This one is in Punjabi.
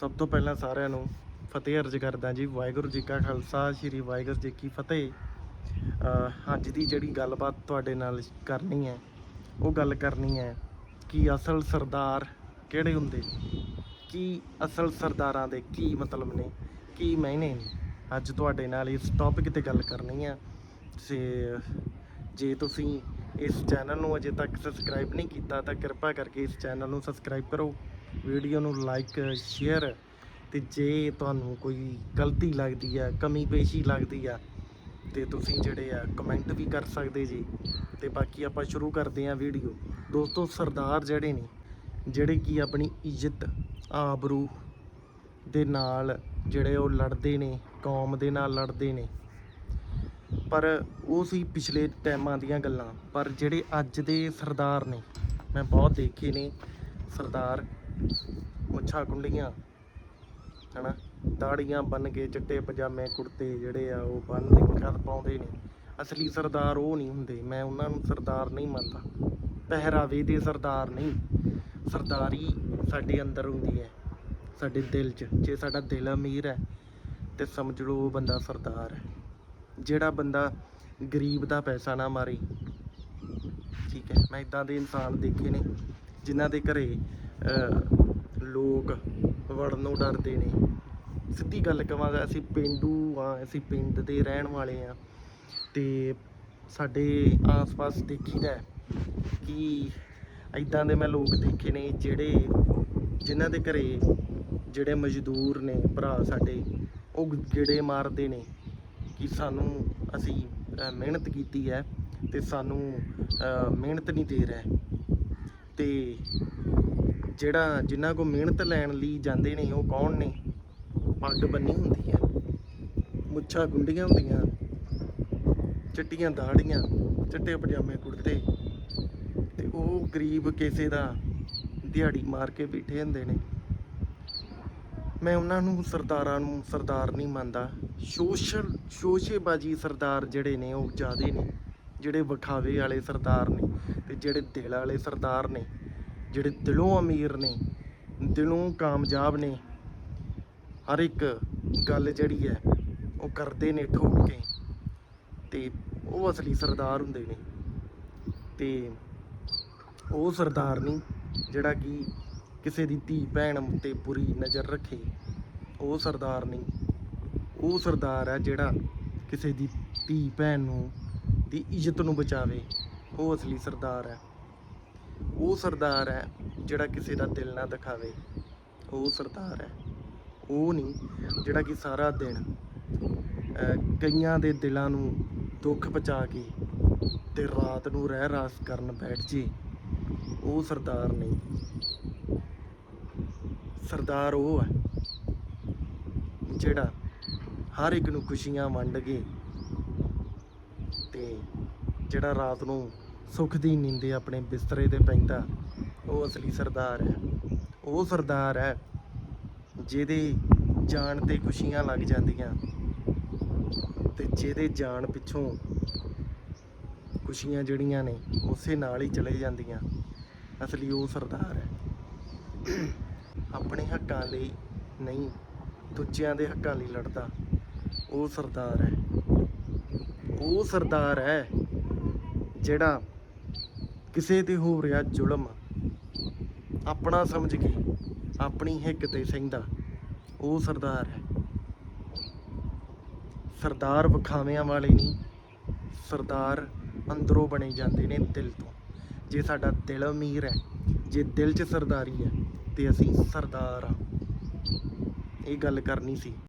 ਸਭ ਤੋਂ ਪਹਿਲਾਂ ਸਾਰਿਆਂ ਨੂੰ ਫਤਿਹ ਅਰਜ ਕਰਦਾ ਜੀ, ਵਾਹਿਗੁਰੂ ਜੀ ਕਾ ਖਾਲਸਾ, ਸ੍ਰੀ ਵਾਹਿਗੁਰੂ ਜੀ ਕੀ ਫਤਿਹ। ਅੱਜ ਦੀ ਜਿਹੜੀ ਗੱਲਬਾਤ ਤੁਹਾਡੇ ਨਾਲ ਕਰਨੀ ਹੈ, ਉਹ ਗੱਲ ਕਰਨੀ ਹੈ ਕਿ ਅਸਲ ਸਰਦਾਰ ਕਿਹੜੇ ਹੁੰਦੇ ਨੇ? ਕੀ ਅਸਲ ਸਰਦਾਰਾਂ ਦੇ ਕੀ ਮਤਲਬ ਨੇ, ਕੀ ਮਾਇਨੇ ਨੇ? ਅੱਜ ਤੁਹਾਡੇ ਨਾਲ ਇਸ ਟੌਪਿਕ ਤੇ ਗੱਲ ਕਰਨੀ ਹੈ। ਤੇ ਜੇ ਤੁਸੀਂ ਇਸ ਚੈਨਲ ਨੂੰ ਅਜੇ ਤੱਕ ਸਬਸਕ੍ਰਾਈਬ ਨਹੀਂ ਕੀਤਾ, ਤਾਂ ਕਿਰਪਾ ਕਰਕੇ ਇਸ ਚੈਨਲ ਨੂੰ ਸਬਸਕ੍ਰਾਈਬ ਕਰੋ। ਵੀਡੀਓ ਨੂੰ ਲਾਈਕ ਸ਼ੇਅਰ ਤੇ ਜੇ ਤੁਹਾਨੂੰ ਕੋਈ ਗਲਤੀ ਲੱਗਦੀ ਹੈ ਕਮੀ ਪੇਸ਼ੀ ਲੱਗਦੀ ਆ, ਤੇ ਤੁਸੀਂ ਜਿਹੜੇ ਆ ਕਮੈਂਟ ਵੀ ਕਰ ਸਕਦੇ ਜੀ। ਤੇ ਬਾਕੀ ਆਪਾਂ ਸ਼ੁਰੂ ਕਰਦੇ ਹਾਂ ਵੀਡੀਓ। ਦੋਸਤੋ, ਸਰਦਾਰ ਜਿਹੜੇ ਨੇ, ਜਿਹੜੇ ਕਿ ਆਪਣੀ ਇੱਜ਼ਤ, ਆਬਰੂ ਦੇ ਨਾਲ ਜਿਹੜੇ ਉਹ ਲੜਦੇ ਨੇ, ਕੌਮ ਦੇ ਨਾਲ ਲੜਦੇ ਨੇ, ਪਰ ਉਹ ਸੀ ਪਿਛਲੇ ਟਾਈਮਾਂ ਦੀਆਂ ਗੱਲਾਂ। ਪਰ ਜਿਹੜੇ ਅੱਜ ਦੇ ਸਰਦਾਰ ਨੇ, ਮੈਂ ਬਹੁਤ ਦੇਖੇ ਨੇ, ਸਰਦਾਰ ਮੁੱਛਾਂ ਕੁੰਡੀਆਂ, ਹਨਾ? ਦਾੜੀਆਂ ਬੰਨ ਕੇ ਚਿੱਟੇ ਪਜਾਮੇ ਕੁੜਤੇ ਜਿਹੜੇ ਆ, ਉਹ ਬੰਨ ਕਰ ਪਾਉਂਦੇ ਨੇ। ਅਸਲੀ ਸਰਦਾਰ ਉਹ ਨਹੀਂ ਹੁੰਦੇ, ਮੈਂ ਉਹਨਾਂ ਨੂੰ ਸਰਦਾਰ ਨਹੀਂ ਮੰਨਦਾ। ਪਹਿਰਾਵੇ ਦੇ ਸਰਦਾਰ ਨਹੀਂ। ਸਰਦਾਰੀ ਸਾਡੇ ਅੰਦਰ ਹੁੰਦੀ ਹੈ, ਸਾਡੇ ਦਿਲ 'ਚ। ਜੇ ਸਾਡਾ ਦਿਲ ਅਮੀਰ ਹੈ, ਤੇ ਸਮਝ ਲਓ ਉਹ ਬੰਦਾ ਸਰਦਾਰ ਹੈ। ਜਿਹੜਾ ਬੰਦਾ ਗਰੀਬ ਦਾ ਪੈਸਾ ਨਾ ਮਾਰੇ, ਠੀਕ ਹੈ? ਮੈਂ ਇਦਾਂ ਦੇ ਇਨਸਾਨ ਦੇਖੇ ਨੇ, ਜਿਨ੍ਹਾਂ ਦੇ ਘਰੇ ਲੋਕ ਵੜਨ ਨੂੰ ਡਰਦੇ ਨੇ। ਸਿੱਧੀ ਗੱਲ ਕਵਾਂਗਾ, ਅਸੀਂ ਪਿੰਡੂ ਆ ਅਸੀਂ ਪਿੰਡ ਦੇ ਰਹਿਣ ਵਾਲੇ ਆ ਤੇ ਸਾਡੇ ਆਸ-ਪਾਸ ਦੇਖੀਦਾ ਕਿ ਇਦਾਂ ਦੇ ਮੈਂ ਲੋਕ ਦੇਖੇ ਨੇ ਜਿਹੜੇ, ਜਿਨ੍ਹਾਂ ਦੇ ਘਰੇ ਜਿਹੜੇ ਮਜ਼ਦੂਰ ਨੇ, ਭਰਾ ਸਾਡੇ, ਉਹ ਜਿਹੜੇ ਮਾਰਦੇ ਨੇ ਕਿ ਸਾਨੂੰ, ਅਸੀਂ ਮਿਹਨਤ ਕੀਤੀ ਹੈ ਤੇ ਸਾਨੂੰ ਮਿਹਨਤ ਨਹੀਂ ਦੇ ਰਿਹਾ। ਤੇ ਜਿਹੜਾ ਜਿਨ੍ਹਾਂ ਕੋ ਮਿਹਨਤ ਲੈਣ ਲਈ ਜਾਂਦੇ ਨੇ, ਉਹ ਕੌਣ ਨੇ? ਪੱਗ ਬੰਨੀ ਹੁੰਦੀ ਹੈ, ਮੁੱਛਾਂ ਗੁੰਡੀਆਂ ਹੁੰਦੀਆਂ, ਚਿੱਟੀਆਂ ਦਾੜੀਆਂ, ਚਿੱਟੇ ਪਜਾਮੇ ਕੁੜਤੇ, ਤੇ ਉਹ ਗਰੀਬ ਕਿਸੇ ਦਾ ਦਿਹਾੜੀ ਮਾਰ ਕੇ ਬੈਠੇ ਹੁੰਦੇ ਨੇ। ਮੈਂ ਉਹਨਾਂ ਨੂੰ ਸਰਦਾਰਾਂ ਨੂੰ ਸਰਦਾਰ ਨਹੀਂ ਮੰਨਦਾ। ਸੋਸ਼ਲ, ਸ਼ੋਸ਼ੇਬਾਜੀ ਸਰਦਾਰ ਜਿਹੜੇ ਨੇ, ਉਹ ਜ਼ਿਆਦੇ ਨੇ, ਜਿਹੜੇ ਵਿਖਾਵੇ ਵਾਲੇ ਸਰਦਾਰ ਨੇ ਤੇ ਜਿਹੜੇ ਦਿਲ ਵਾਲੇ ਸਰਦਾਰ ਨੇ। ਜਿਹੜੇ ਦਿਲੋਂ ਅਮੀਰ ਨੇ, ਦਿਲੋਂ ਕਾਮਯਾਬ ਨੇ, ਹਰ ਇੱਕ ਗੱਲ ਜਿਹੜੀ ਹੈ ਉਹ ਕਰਦੇ ਨੇ ਠੋਕ ਕੇ ਤੇ ਉਹ ਅਸਲੀ ਸਰਦਾਰ ਹੁੰਦੇ ਨੇ। ਤੇ ਉਹ ਸਰਦਾਰ ਨਹੀਂ ਜਿਹੜਾ ਕਿ ਕਿਸੇ ਦੀ ਧੀ ਭੈਣ ਉੱਤੇ ਬੁਰੀ ਨਜ਼ਰ ਰੱਖੇ। ਉਹ ਸਰਦਾਰ ਨਹੀਂ। ਉਹ ਸਰਦਾਰ ਹੈ ਜਿਹੜਾ ਕਿਸੇ ਦੀ ਧੀ ਭੈਣ ਨੂੰ, ਦੀ ਇੱਜ਼ਤ ਨੂੰ ਬਚਾਵੇ। ਉਹ ਅਸਲੀ ਸਰਦਾਰ ਹੈ। ਉਹ ਸਰਦਾਰ ਹੈ ਜਿਹੜਾ ਕਿਸੇ ਦਾ ਦਿਲ ਨਾ ਦਿਖਾਵੇ। ਉਹ ਸਰਦਾਰ ਹੈ। ਉਹ ਨਹੀਂ, ਜਿਹੜਾ ਕਿ ਸਾਰਾ ਦਿਨ ਕਈਆਂ ਦੇ ਦਿਲਾਂ ਨੂੰ ਦੁੱਖ ਪਹੁੰਚਾ ਕੇ ਤੇ ਰਾਤ ਨੂੰ ਰਹਿ ਰਾਸ ਕਰਨ ਬੈਠ ਜੇ। ਉਹ ਸਰਦਾਰ ਨਹੀਂ। ਸਰਦਾਰ ਉਹ ਹੈ ਜਿਹੜਾ ਹਰ ਇੱਕ ਨੂੰ ਖੁਸ਼ੀਆਂ ਵੰਡ ਕੇ ਤੇ ਜਿਹੜਾ ਰਾਤ ਨੂੰ ਸੁੱਖ ਦੀ ਨੀਂਦੇ ਆਪਣੇ ਬਿਸਤਰੇ ਤੇ ਪੈਂਦਾ। ਉਹ ਅਸਲੀ ਸਰਦਾਰ ਹੈ। ਉਹ ਸਰਦਾਰ ਹੈ ਜਿਹਦੇ ਜਾਨ ਤੇ ਖੁਸ਼ੀਆਂ ਲੱਗ ਜਾਂਦੀਆਂ ਤੇ ਜਿਹਦੇ ਜਾਣ ਪਿੱਛੋਂ ਖੁਸ਼ੀਆਂ ਜਿਹੜੀਆਂ ਨੇ, ਉਸੇ ਨਾਲ ਹੀ ਚਲੇ ਜਾਂਦੀਆਂ। ਅਸਲੀ ਉਹ ਸਰਦਾਰ ਹੈ। ਆਪਣੇ ਹੱਕਾਂ ਲਈ ਨਹੀਂ, ਦੂਜਿਆਂ ਦੇ ਹੱਕਾਂ ਲਈ ਲੜਦਾ। ਉਹ ਸਰਦਾਰ ਹੈ। ਉਹ ਸਰਦਾਰ ਹੈ ਜਿਹੜਾ ਕਿਸੇ ਤੇ ਹੋ ਰਿਹਾ ਜ਼ੁਲਮ। ਆਪਣਾ ਸਮਝ ਕੇ ਆਪਣੀ ਹਿੱਕ ਤੇ ਸਹਿੰਦਾ, ਉਹ ਸਰਦਾਰ ਹੈ। ਸਰਦਾਰ ਵਿਖਾਵਿਆਂ ਵਾਲੇ ਨਹੀਂ, ਸਰਦਾਰ ਅੰਦਰੋਂ ਬਣੇ ਜਾਂਦੇ ਨੇ ਦਿਲ ਤੋਂ। ਜੇ ਸਾਡਾ ਦਿਲ ਅਮੀਰ ਹੈ, ਜੇ ਦਿਲ 'ਚ ਸਰਦਾਰੀ ਹੈ, ਤੇ ਅਸੀਂ ਸਰਦਾਰ ਆ ਇਹ ਗੱਲ ਕਰਨੀ ਸੀ।